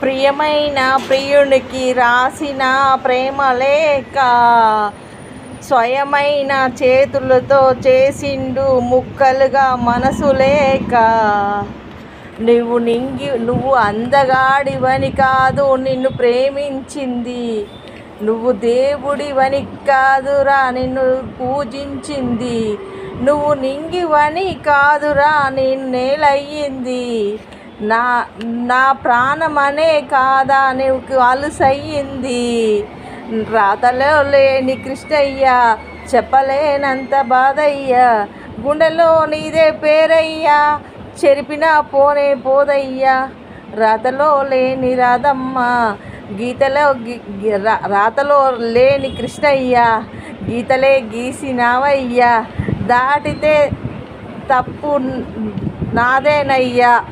ప్రియమైన ప్రియునికి రాసిన ప్రేమ లేఖ స్వయమైన చేతులతో చేసిండు ముక్కలుగా మనసు లేక నువ్వు నింగి నువ్వు అందగాడివని కాదు నిన్ను ప్రేమించింది. నువ్వు దేవుడివని కాదురా నిన్ను పూజించింది. నువ్వు నింగివని కాదురా నేను నేలయ్యింది నా నా ప్రాణమనే కాదా? నీకు అలుసయ్యింది. రాతలో లేని కృష్ణయ్య చెప్పలేనంత బాధయ్యా. గుండెలో నీదే పేరయ్యా చెరిపినా పోనే పోదయ్యా. రాతలో లేని రాధమ్మ గీతలో రాతలో లేని కృష్ణయ్య గీతలే గీసినావయ్యా. దాటితే తప్పు నాదేనయ్యా.